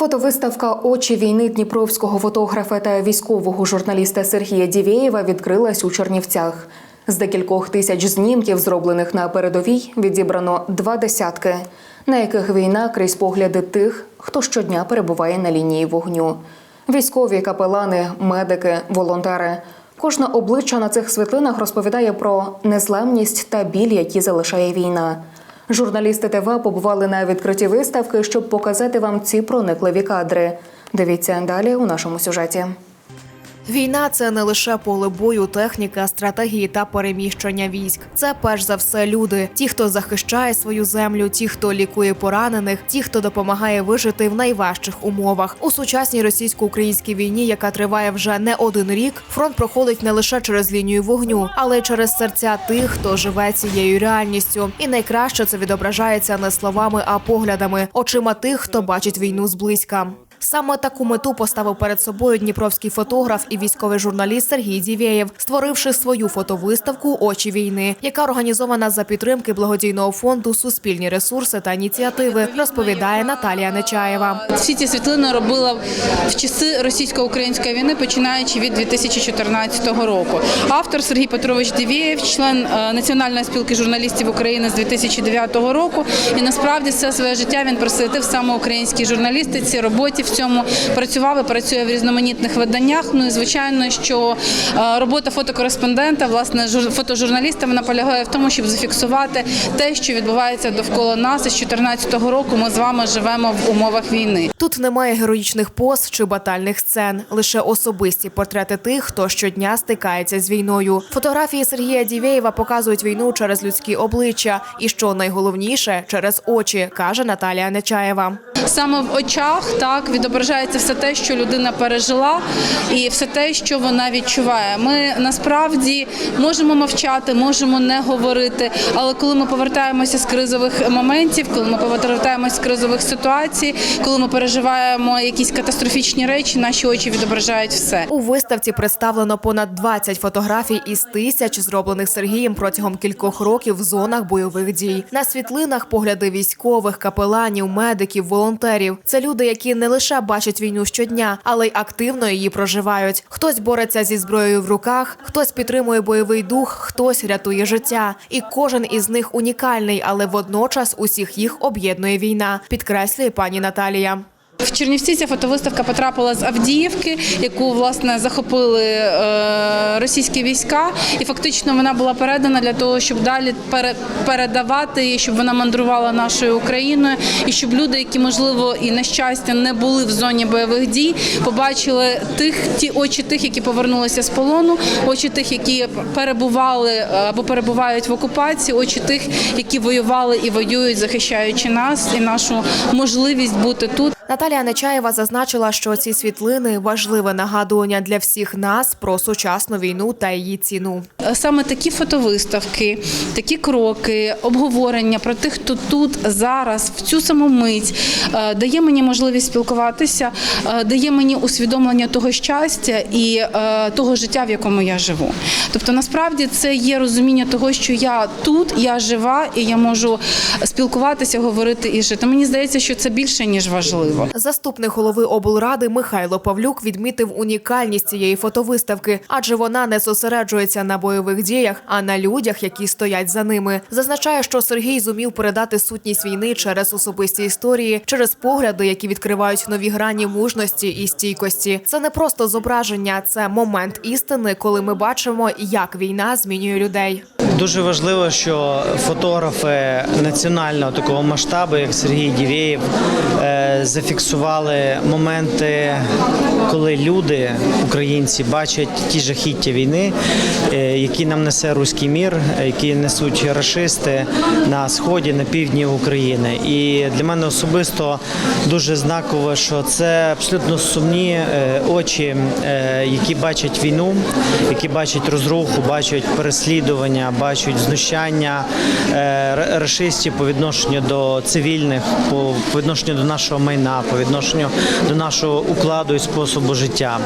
Фотовиставка Очі війни дніпровського фотографа та військового журналіста Сергія Дівєєва відкрилась у Чернівцях. З декількох тисяч знімків, зроблених на передовій, відібрано два десятки, на яких війна крізь погляди тих, хто щодня перебуває на лінії вогню. Військові, капелани, медики, волонтери. Кожне обличчя на цих світлинах розповідає про незламність та біль, які залишає війна. Журналісти ТВ побували на відкритті виставки, щоб показати вам ці проникливі кадри. Дивіться далі у нашому сюжеті. Війна це не лише поле бою, техніка, стратегії та переміщення військ. Це перш за все люди, ті, хто захищає свою землю, ті, хто лікує поранених, ті, хто допомагає вижити в найважчих умовах. У сучасній російсько-українській війні, яка триває вже не один рік, фронт проходить не лише через лінію вогню, але й через серця тих, хто живе цією реальністю. І найкраще це відображається не словами, а поглядами, очима тих, хто бачить війну зблизька. Саме таку мету поставив перед собою дніпровський фотограф і військовий журналіст Сергій Дівєєв, створивши свою фотовиставку Очі війни, яка організована за підтримки благодійного фонду Суспільні ресурси та ініціативи, розповідає Наталія Нечаєва. Всі ці світлини робила в часи російсько-української війни, починаючи від 2014 року. Автор Сергій Петрович Дівєєв, член е, Національної спілки журналістів України з 2009 року. І насправді все своє життя він присвятив саме українській журналістиці, роботі цьому працював і працює в різноманітних виданнях. Ну і звичайно, що е, робота фотокореспондента, власне, жур- фотожурналіста, вона полягає в тому, щоб зафіксувати те, що відбувається довкола нас. І з 2014 року ми з вами живемо в умовах війни. Тут немає героїчних поз чи батальних сцен, лише особисті портрети тих, хто щодня стикається з війною. Фотографії Сергія Дівєєва показують війну через людські обличчя, і що найголовніше через очі, каже Наталія Нечаєва. Саме в очах так відображається все те, що людина пережила, і все те, що вона відчуває. Ми насправді можемо мовчати, можемо не говорити. Але коли ми повертаємося з кризових моментів, коли ми повертаємося з кризових ситуацій, коли ми переживаємо якісь катастрофічні речі, наші очі відображають все. У виставці представлено понад 20 фотографій із тисяч, зроблених Сергієм протягом кількох років в зонах бойових дій. На світлинах погляди військових, капеланів, медиків, волонтерів. Це люди, які не лише бачать війну щодня, але й активно її проживають. Хтось бореться зі зброєю в руках, хтось підтримує бойовий дух, хтось рятує життя. І кожен із них унікальний, але водночас усіх їх об'єднує війна, підкреслює пані Наталія. В Чернівці ця фотовиставка потрапила з Авдіївки, яку власне захопили е, російські війська, і фактично вона була передана для того, щоб далі пере, передавати її, щоб вона мандрувала нашою Україною, і щоб люди, які можливо і на щастя не були в зоні бойових дій, побачили тих ті очі тих, які повернулися з полону, очі тих, які перебували е, або перебувають в окупації, очі тих, які воювали і воюють, захищаючи нас і нашу можливість бути тут. Наталія Нечаєва зазначила, що ці світлини важливе нагадування для всіх нас про сучасну війну та її ціну. Саме такі фотовиставки, такі кроки, обговорення про тих, хто тут зараз, в цю саму мить, е, дає мені можливість спілкуватися, е, дає мені усвідомлення того щастя і е, того життя, в якому я живу. Тобто, насправді це є розуміння того, що я тут, я жива, і я можу спілкуватися, говорити і жити. Мені здається, що це більше ніж важливо. Заступник голови облради Михайло Павлюк відмітив унікальність цієї фотовиставки, адже вона не зосереджується на бойових діях, а на людях, які стоять за ними. Зазначає, що Сергій зумів передати сутність війни через особисті історії, через погляди, які відкривають нові грані мужності і стійкості. Це не просто зображення, це момент істини, коли ми бачимо, як війна змінює людей. Дуже важливо, що фотографи національного такого масштабу, як Сергій Дівєєв, е, зафіксували моменти, коли люди, українці, бачать ті жахіття війни, е, які нам несе руський мір, які несуть рашисти на сході, на півдні України. І для мене особисто дуже знаково, що це абсолютно сумні е, очі, які бачать війну, які бачать розруху, бачать переслідування, бачать знущання е, рашистів по відношенню до цивільних, по, по відношенню до нашого майна, по відношенню до нашого укладу і способу життя.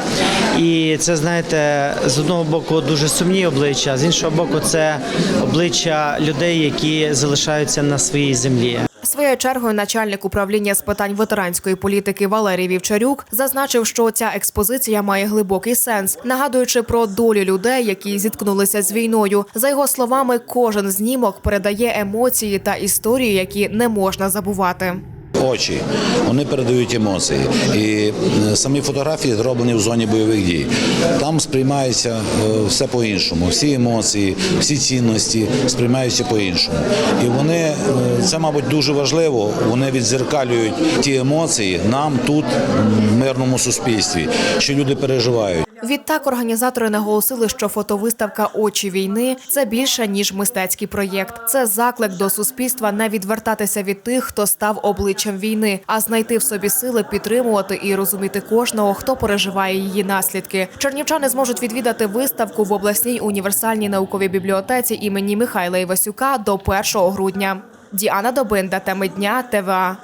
І це, знаєте, з одного боку дуже сумні обличчя, з іншого боку, це обличчя людей, які залишаються на своїй землі. Своєю чергою начальник управління з питань ветеранської політики Валерій Вівчарюк зазначив, що ця експозиція має глибокий сенс, нагадуючи про долі людей, які зіткнулися з війною. За його словами, кожен знімок передає емоції та історії, які не можна забувати. Очі, вони передають емоції. І е, самі фотографії зроблені в зоні бойових дій. Там сприймається е, все по-іншому. Всі емоції, всі цінності сприймаються по-іншому. І вони е, це, мабуть, дуже важливо. Вони відзеркалюють ті емоції нам тут, в мирному суспільстві, що люди переживають. Відтак організатори наголосили, що фотовиставка Очі війни це більше ніж мистецький проєкт. Це заклик до суспільства не відвертатися від тих, хто став обличчям війни, а знайти в собі сили підтримувати і розуміти кожного, хто переживає її наслідки. Чернівчани зможуть відвідати виставку в обласній універсальній науковій бібліотеці імені Михайла Івасюка до 1 грудня. Діана Добинда, теми дня ТВА.